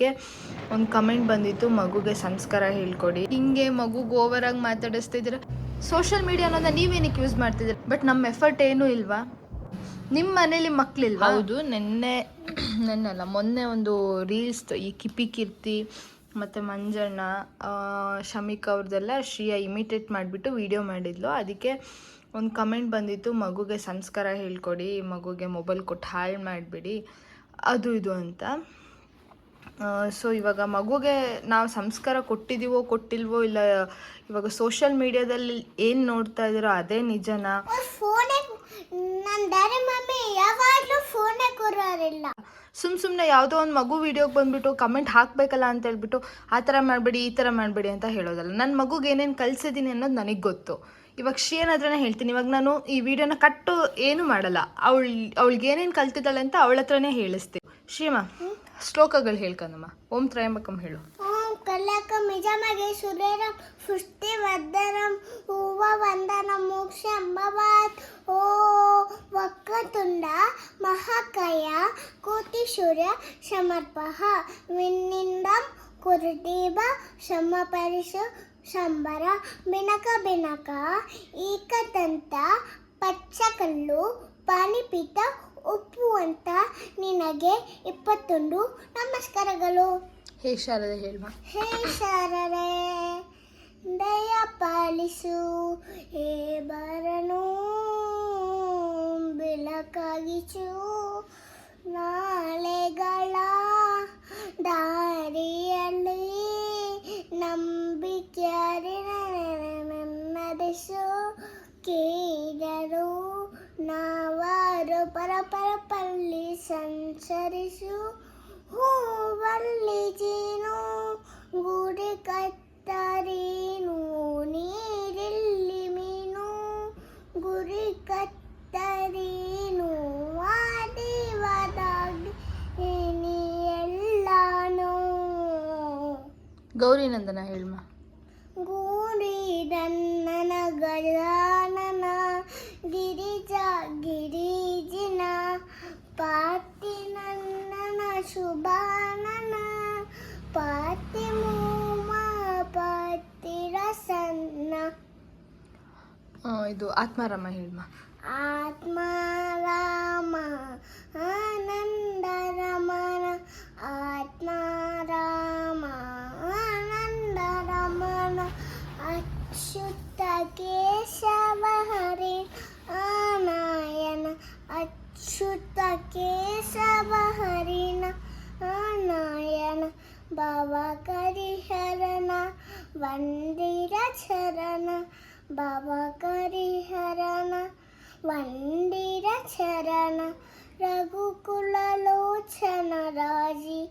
ಗೆ ಒಂದು ಕಮೆಂಟ್ ಬಂದಿತ್ತು, ಮಗುಗೆ ಸಂಸ್ಕಾರ ಹೇಳ್ಕೊಡಿ. ಹಿಂಗೆ ಮಗುಗೆ ಓವರ್ ಆಗಿ ಮಾತಾಡಿಸ್ತಿದ್ದೀರ ಸೋಷಿಯಲ್ ಮೀಡಿಯಾ ಅನ್ನೋದನ್ನ ನೀವೇನಕ್ಕೆ ಯೂಸ್ ಮಾಡ್ತಿದ್ದೀರ? ಬಟ್ ನಮ್ಮ ಎಫರ್ಟ್ ಏನೂ ಇಲ್ವಾ? ನಿಮ್ಮ ಮನೇಲಿ ಮಕ್ಳಿಲ್ವ? ಹೌದು, ನಿನ್ನೆ, ನೆನ್ನಲ್ಲ, ಮೊನ್ನೆ ಒಂದು ರೀಲ್ಸ್ ಈ ಕಿಪಿ ಕೀರ್ತಿ ಮತ್ತು ಮಂಜಣ್ಣ ಶಮಿಕ್ ಅವ್ರದ್ದೆಲ್ಲ ಶ್ರೀಯಾ ಇಮಿಟೇಟ್ ಮಾಡಿಬಿಟ್ಟು ವಿಡಿಯೋ ಮಾಡಿದ್ಲು. ಅದಕ್ಕೆ ಒಂದು ಕಮೆಂಟ್ ಬಂದಿತ್ತು, ಮಗುಗೆ ಸಂಸ್ಕಾರ ಹೇಳ್ಕೊಡಿ, ಮಗುಗೆ ಮೊಬೈಲ್ ಕೊಟ್ಟು ಹಾಳು ಮಾಡಿಬಿಡಿ, ಅದು ಇದು ಅಂತ. ಸೊ ಇವಾಗ ಮಗುಗೆ ನಾವು ಸಂಸ್ಕಾರ ಕೊಟ್ಟಿದ್ದೀವೋ ಕೊಟ್ಟಿಲ್ವೋ ಇಲ್ಲ ಇವಾಗ ಸೋಷಿಯಲ್ ಮೀಡಿಯಾದಲ್ಲಿ ಏನು ನೋಡ್ತಾ ಇದ್ದೀರೋ ಅದೇ ನಿಜನಾ. ಸುಮ್ ಸುಮ್ಮನೆ ಯಾವುದೋ ಒಂದು ಮಗು ವಿಡಿಯೋಗೆ ಬಂದ್ಬಿಟ್ಟು ಕಮೆಂಟ್ ಹಾಕಬೇಕಲ್ಲ ಅಂತ ಹೇಳ್ಬಿಟ್ಟು ಆ ಥರ ಮಾಡಬೇಡಿ ಈ ಥರ ಮಾಡಬೇಡಿ ಅಂತ ಹೇಳೋದಲ್ಲ. ನನ್ನ ಮಗುಗೆ ಏನೇನು ಕಲಿಸಿದ್ದೀನಿ ಅನ್ನೋದು ನನಗೆ ಗೊತ್ತು. ಇವಾಗ ಶ್ರೀಯನ್ ಹತ್ರನೇ ಹೇಳ್ತೀನಿ. ಇವಾಗ ನಾನು ಈ ವಿಡಿಯೋನ ಕಟ್ಟು ಏನು ಮಾಡಲ್ಲ. ಅವಳು ಅವಳಿಗೆ ಏನೇನು ಕಲ್ತಿದ್ದಾಳೆ ಅಂತ ಅವಳ ಹತ್ರನೇ ಹೇಳಿಸ್ತೀನಿ. ಶ್ರೀಮಾ ಶ್ಲೋಕಗಳು ಹೇಳ್ಕಂದಮ್ಮ. ಓಂ ತ್ರಯಂಬಕಂ ಹೇಳು. ಓಂ ಕಲ್ಯಾಕ ಮಿಜಮಗೆ ಸುರೇರಂ ಸೃಷ್ಟಿ ವರ್ಧನಂ ಹೂವ ವಂದನ ಮೋಕ್ಷ ಅಂಬವಾತ್ ಓ ವಕ್ಕತುಂಡ ಮಹಾಕಯ ಕೋಟಿ ಸೂರ್ಯ ಸಮರ್ಪಃ ವಿನ್ನಿಂದಂ ಕುರುದೀಪ ಸಮಪರಿಶು ಸಂಬರ ಬಿನಕ ಬಿನಕ ಏಕದಂತ ಪಚ್ಚಕಲ್ಲು ಪಾನಿಪೀಠ ಉಪ್ಪು ಅಂತ ನಿನಗೆ ಇಪ್ಪತ್ತೊಂದು. ನಮಸ್ಕಾರಗಳು. ಹೇ ಶಾರದೆ ಹೇಳುವ. ಹೇ ಶಾರದೆ ದಯ ಪಾಲಿಸು. ಹೇ ಬರನು ಬೆಳಕಾಗಿಸು ನಾಳೆಗಳ ಸಂಚರಿಸು ಹೂವಲ್ಲಿ ಜೀನು ಗುಡಿ ಕತ್ತರೇನು ನೀರಿಲ್ಲಿ ಮೀನು ಗುರಿ ಕತ್ತರೇನು ವಾದಿವಾದಾಗಿ ನೀ ಎಲ್ಲಾನು ಗೌರಿ ನಂದನ ಹೇಳ್ಮಾ ನನ್ನನ ಶುಭಾನನ ಪಾತಿ ಮೂಮ ಪಾತಿ ರಸನ್ನ ಆ, ಇದು ಆತ್ಮಾರಾಮ ಹೇಳ್ಮಾ ಆತ್ಮ ರಾಮ ಆನಂದ ರಮಣ ಆತ್ಮ ರಾಮ ಆನಂದ ರಮಣ ಅಚ್ಯುತ ಕೇಶವ ಹರಿ ಆನಾಯನ ಅಚ್ಯುತ ಕೇಶವ బాబాకరి హరణ వందిర చరణ. బాబాకరి హరణ వందిర చరణ. రఘుకులలోచన రాజి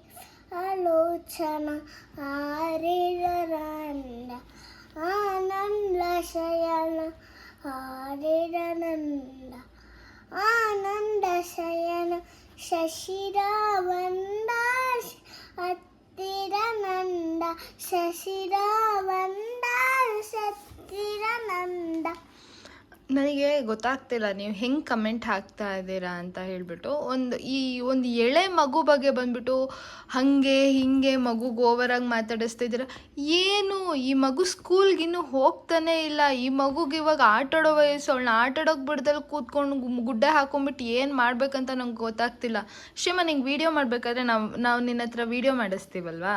ఆలోచన. ఆరిరరాండ ఆనంద శయన. ఆరిరనంద ఆనంద శయన. శశిరావన్న சசிராவன் ನನಗೆ ಗೊತ್ತಾಗ್ತಿಲ್ಲ ನೀವು ಹೆಂಗೆ ಕಮೆಂಟ್ ಹಾಕ್ತಾ ಇದ್ದೀರಾ ಅಂತ ಹೇಳ್ಬಿಟ್ಟು. ಒಂದು ಈ ಒಂದು ಎಳೆ ಮಗು ಬಗ್ಗೆ ಬಂದ್ಬಿಟ್ಟು ಹಾಗೆ ಹಿಂಗೆ ಮಗುಗೆ ಓವರಾಗಿ ಮಾತಾಡಿಸ್ತಿದ್ದೀರ ಏನು ಈ ಮಗು ಸ್ಕೂಲ್ಗೆ ಇನ್ನೂ ಹೋಗ್ತಾನೆ ಇಲ್ಲ. ಈ ಮಗುಗೆ ಇವಾಗ ಆಟಾಡೋ ವಯಸ್ಸು ಅವಳನ್ನ ಆಟಾಡೋಕೆ ಬಿಡ್ದಲ್ಲಿ ಕೂತ್ಕೊಂಡು ಗುಡ್ಡ ಹಾಕೊಂಡ್ಬಿಟ್ಟು ಏನು ಮಾಡ್ಬೇಕಂತ ನಂಗೆ ಗೊತ್ತಾಗ್ತಿಲ್ಲ. ಶಿವ ನಿಂಗೆ ವೀಡಿಯೋ ಮಾಡಬೇಕಾದ್ರೆ ನಾವು ನಾವು ನಿನ್ನ ಹತ್ರ ವೀಡಿಯೋ ಮಾಡಿಸ್ತೀವಲ್ವಾ?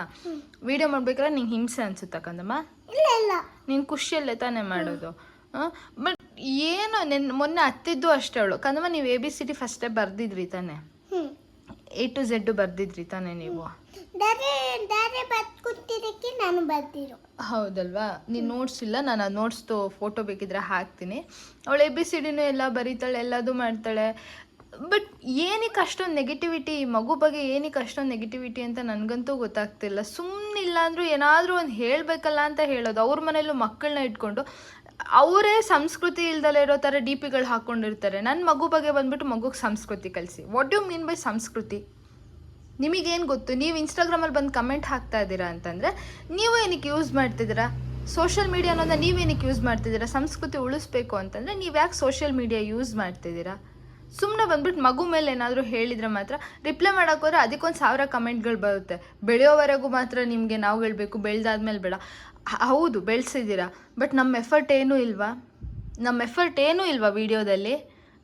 ವೀಡಿಯೋ ಮಾಡ್ಬೇಕಾದ್ರೆ ನಿಂಗೆ ಹಿಂಸೆ ಅನ್ಸುತ್ತಕ್ಕಂದಮ್ಮ ಇಲ್ಲ ಇಲ್ಲ. ನೀನು ಖುಷಿಯಲ್ಲೇ ತಾನೇ ಮಾಡೋದು. ಬಟ್ ಏನು ನೆನ್ ಮೊನ್ನೆ ಹತ್ತಿದ್ದು ಅಷ್ಟೇ ಅವಳು. ಕಂದಮ್ಮ ನೀವು ಎ ಬಿ ಸಿ ಡಿ ಫಸ್ಟೇ ಬರ್ದಿದ್ರಿ ತಾನೆ. ಎ ಟು ಝೆಡ್ ಬರ್ದಿದ್ರಿ ತಾನೆ ನೀವು. ದಾರೆ ದಾರೆ ನಾನು ಹೌದಲ್ವಾ? ನೀನು ನೋಟ್ಸ್ ಇಲ್ಲ ನಾನು ಆ ನೋಟ್ಸ್ದು ಫೋಟೋ ಬೇಕಿದ್ರೆ ಹಾಕ್ತೀನಿ. ಅವಳು ಎ ಬಿ ಸಿ ಡಿನೂ ಎಲ್ಲ ಬರೀತಾಳೆ ಎಲ್ಲದೂ ಮಾಡ್ತಾಳೆ. ಬಟ್ ಏನಕ್ಕೆ ಅಷ್ಟೊಂದು ನೆಗೆಟಿವಿಟಿ ಮಗು ಬಗ್ಗೆ ಏನಕ್ಕೆ ಅಷ್ಟೊಂದು ನೆಗೆಟಿವಿಟಿ ಅಂತ ನನಗಂತೂ ಗೊತ್ತಾಗ್ತಿಲ್ಲ. ಸುಮ್ಮನಿಲ್ಲ ಅಂದರೂ ಏನಾದರೂ ಒಂದು ಹೇಳಬೇಕಲ್ಲ ಅಂತ ಹೇಳೋದು. ಅವ್ರ ಮನೇಲೂ ಮಕ್ಕಳನ್ನ ಇಟ್ಕೊಂಡು ಅವರೇ ಸಂಸ್ಕೃತಿ ಇಲ್ದಲೇ ಇರೋ ಥರ ಡಿ ಪಿಗಳು ಹಾಕ್ಕೊಂಡಿರ್ತಾರೆ. ನನ್ನ ಮಗು ಬಗ್ಗೆ ಬಂದ್ಬಿಟ್ಟು ಮಗುಗೆ ಸಂಸ್ಕೃತಿ ಕಲಿಸಿ. ವಾಟ್ ಯು ಮೀನ್ ಬೈ ಸಂಸ್ಕೃತಿ? ನಿಮಗೇನು ಗೊತ್ತು? ನೀವು ಇನ್ಸ್ಟಾಗ್ರಾಮಲ್ಲಿ ಬಂದು ಕಮೆಂಟ್ ಹಾಕ್ತಾ ಇದ್ದೀರಾ ಅಂತಂದರೆ, ನೀವು ಏನಕ್ಕೆ ಯೂಸ್ ಮಾಡ್ತಿದ್ದೀರಾ? ಸೋಷಿಯಲ್ ಮೀಡಿಯಾ ಅನ್ನೋದನ್ನ ನೀವೇನಕ್ಕೆ ಯೂಸ್ ಮಾಡ್ತಿದ್ದೀರಾ? ಸಂಸ್ಕೃತಿ ಉಳಿಸ್ಬೇಕು ಅಂತಂದರೆ, ನೀವು ಯಾಕೆ ಸೋಷಿಯಲ್ ಮೀಡಿಯಾ ಯೂಸ್ ಮಾಡ್ತಿದ್ದೀರಾ? ಸುಮ್ಮನೆ ಬಂದ್ಬಿಟ್ಟು ಮಗು ಮೇಲೆ ಏನಾದರೂ ಹೇಳಿದರೆ ಮಾತ್ರ ರಿಪ್ಲೈ ಮಾಡೋಕ್ಕೆ ಹೋದರೆ ಅದಕ್ಕೊಂದು ಸಾವಿರ ಕಮೆಂಟ್ಗಳು ಬರುತ್ತೆ. ಬೆಳೆಯೋವರೆಗೂ ಮಾತ್ರ ನಿಮಗೆ ನಾವು ಹೇಳಬೇಕು, ಬೆಳೆದಾದ್ಮೇಲೆ ಬೇಡ. ಹೌದು, ಬೆಳೆಸಿದ್ದೀರಾ, ಬಟ್ ನಮ್ಮ ಎಫರ್ಟ್ ಏನೂ ಇಲ್ವಾ? ನಮ್ಮ ಎಫರ್ಟ್ ಏನೂ ಇಲ್ವಾ ವಿಡಿಯೋದಲ್ಲಿ?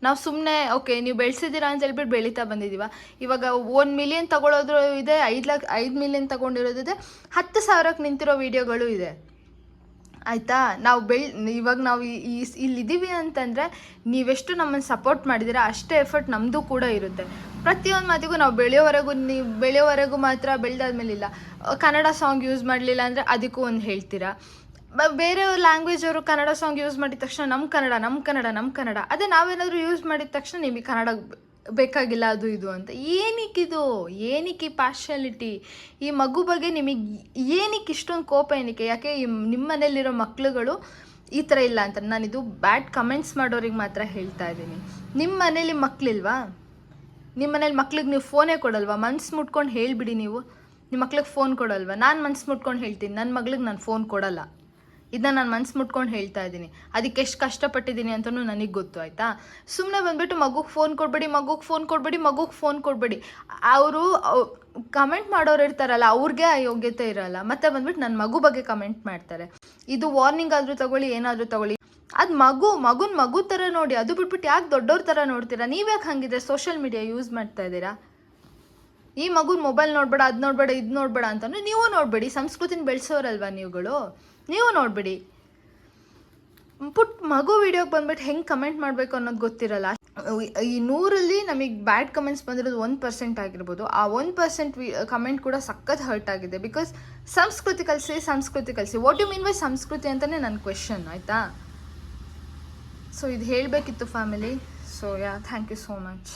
ನಾವು ಸುಮ್ಮನೆ ಓಕೆ, ನೀವು ಬೆಳೆಸಿದ್ದೀರಾ ಅಂತ ಹೇಳ್ಬಿಟ್ಟು ಬೆಳೀತಾ ಬಂದಿದ್ದೀವ ಇವಾಗ ಒಂದು ಮಿಲಿಯನ್ ತಗೊಳ್ಳೋದ್ರು ಇದೆ, ಐದು ಲಕ್ಷ, ಐದು ಮಿಲಿಯನ್ ತಗೊಂಡಿರೋದಿದೆ, ಹತ್ತು ಸಾವಿರಕ್ಕೆ ನಿಂತಿರೋ ವಿಡಿಯೋಗಳು ಇದೆ. ಆಯಿತಾ? ನಾವು ಬೆಳ್, ಇವಾಗ ನಾವು ಈ- ಇಲ್ಲಿದ್ದೀವಿ ಅಂತಂದರೆ ನೀವೆಷ್ಟು ನಮ್ಮನ್ನು ಸಪೋರ್ಟ್ ಮಾಡಿದಿರ ಅಷ್ಟೇ ಎಫರ್ಟ್ ನಮ್ಮದು ಕೂಡ ಇರುತ್ತೆ. ಪ್ರತಿಯೊಂದು ಮಾತಿಗೂ ನಾವು ಬೆಳೆಯೋವರೆಗೂ ನೀವು, ಬೆಳೆಯೋವರೆಗೂ ಮಾತ್ರ ಬೆಳೆದಾದ್ಮೇಲೆ ಇಲ್ಲ. ಕನ್ನಡ ಸಾಂಗ್ ಯೂಸ್ ಮಾಡಲಿಲ್ಲ ಅಂದರೆ ಅದಕ್ಕೂ ಒಂದು ಹೇಳ್ತೀರಾ? ಬೇರೆ ಲ್ಯಾಂಗ್ವೇಜ್ ಅವರು ಕನ್ನಡ ಸಾಂಗ್ ಯೂಸ್ ಮಾಡಿದ ತಕ್ಷಣ ನಮ್ಮ ಕನ್ನಡ ನಮ್ಮ ಕನ್ನಡ ನಮ್ಮ ಕನ್ನಡ. ಅದೇ ನಾವೇನಾದರೂ ಯೂಸ್ ಮಾಡಿದ ತಕ್ಷಣ ನಿಮಗೆ ಕನ್ನಡ ಬೇಕಾಗಿಲ್ಲ, ಅದು ಇದು ಅಂತ. ಏನಕ್ಕಿದು? ಏನಕ್ಕೆ ಈ ಪಾರ್ಶಾಲಿಟಿ ಈ ಮಗು ಬಗ್ಗೆ ನಿಮಗೆ ಏನಕ್ಕೆ ಇಷ್ಟೊಂದು ಕೋಪ, ಏನಕ್ಕೆ? ಯಾಕೆ ನಿಮ್ಮ ಮನೇಲಿರೋ ಮಕ್ಳುಗಳು ಈ ಥರ ಇಲ್ಲ ಅಂತ ನಾನಿದು ಬ್ಯಾಡ್ ಕಮೆಂಟ್ಸ್ ಮಾಡೋರಿಗೆ ಮಾತ್ರ ಹೇಳ್ತಾ ಇದ್ದೀನಿ. ನಿಮ್ಮ ಮನೇಲಿ ಮಕ್ಕಳಿಲ್ವಾ ನಿಮ್ಮ ಮನೇಲಿ ಮಕ್ಳಿಗೆ ನೀವು ಫೋನೇ ಕೊಡಲ್ವಾ? ಮನ್ಸು ಮುಟ್ಕೊಂಡು ಹೇಳಿಬಿಡಿ ನೀವು. ನಿಮ್ಮ ಮಕ್ಳಿಗೆ ಫೋನ್ ಕೊಡಲ್ವಾ? ನಾನು ಮನ್ಸು ಮುಟ್ಕೊಂಡು ಹೇಳ್ತೀನಿ. ನನ್ನ ಮಗ್ಳಿಗೆ ನಾನು ಫೋನ್ ಕೊಡಲ್ಲ. ಇದನ್ನ ನಾನು ಮನ್ಸು ಮುಟ್ಕೊಂಡು ಹೇಳ್ತಾ ಇದ್ದೀನಿ. ಅದಕ್ಕೆ ಎಷ್ಟು ಕಷ್ಟಪಟ್ಟಿದ್ದೀನಿ ಅಂತಲೂ ನನಗೆ ಗೊತ್ತು, ಆಯಿತಾ? ಸುಮ್ಮನೆ ಬಂದುಬಿಟ್ಟು ಮಗುಗೆ ಫೋನ್ ಕೊಡಬೇಡಿ, ಮಗುಗೆ ಫೋನ್ ಕೊಡಬೇಡಿ, ಮಗುಗೆ ಫೋನ್ ಕೊಡಬೇಡಿ. ಅವರು ಕಮೆಂಟ್ ಮಾಡೋರು ಇರ್ತಾರಲ್ಲ, ಅವ್ರಿಗೆ ಆ ಯೋಗ್ಯತೆ ಇರಲ್ಲ. ಮತ್ತೆ ಬಂದ್ಬಿಟ್ಟು ನನ್ನ ಮಗು ಬಗ್ಗೆ ಕಮೆಂಟ್ ಮಾಡ್ತಾರೆ. ಇದು ವಾರ್ನಿಂಗ್ ಆದರೂ ತಗೊಳ್ಳಿ, ಏನಾದರೂ ತಗೊಳ್ಳಿ. ಅದು ಮಗು, ಮಗುನ ಮಗು ಥರ ನೋಡಿ, ಅದು ಬಿಟ್ಬಿಟ್ಟು ಯಾಕೆ ದೊಡ್ಡವ್ರ ಥರ ನೋಡ್ತೀರಾ? ನೀವ್ಯಾಕೆ ಹಾಗಿದ್ರೆ ಸೋಷಿಯಲ್ ಮೀಡಿಯಾ ಯೂಸ್ ಮಾಡ್ತಾ ಇದ್ದೀರಾ? ಈ ಮಗುನ ಮೊಬೈಲ್ ನೋಡಬೇಡ, ಅದು ನೋಡಬೇಡ, ಇದು ನೋಡಬೇಡ ಅಂತಂದ್ರೆ ನೀವು ನೋಡಬೇಡಿ, ಸಂಸ್ಕೃತಿನ ಬೆಳೆಸೋರಲ್ವಾ ನೀವುಗಳು? ನೀವು ನೋಡಬೇಡಿ. ಪುಟ್ ಮಗು ವಿಡಿಯೋಗೆ ಬಂದ್ಬಿಟ್ಟು ಹೆಂಗೆ ಕಮೆಂಟ್ ಮಾಡಬೇಕು ಅನ್ನೋದು ಗೊತ್ತಿರಲ್ಲ. ಈ ನೂರಲ್ಲಿ ನಮಗೆ ಬ್ಯಾಡ್ ಕಮೆಂಟ್ಸ್ ಬಂದಿರೋದು ಒಂದು ಪರ್ಸೆಂಟ್ ಆಗಿರ್ಬೋದು. ಆ ಒನ್ ಪರ್ಸೆಂಟ್ ಕಮೆಂಟ್ ಕೂಡ ಸಖತ್ ಹರ್ಟ್ ಆಗಿದೆ. ಬಿಕಾಸ್ ಸಂಸ್ಕೃತಿ ಕಲಿಸಿ ಸಂಸ್ಕೃತಿ ಕಲಿಸಿ. ವಾಟ್ ಯು ಮೀನ್ ಬೈ ಸಂಸ್ಕೃತಿ ಅಂತಲೇ ನನ್ನ ಕ್ವೆಶನ್ ಆಯಿತಾ? ಸೊ ಇದು ಹೇಳಬೇಕಿತ್ತು family so yeah thank you so much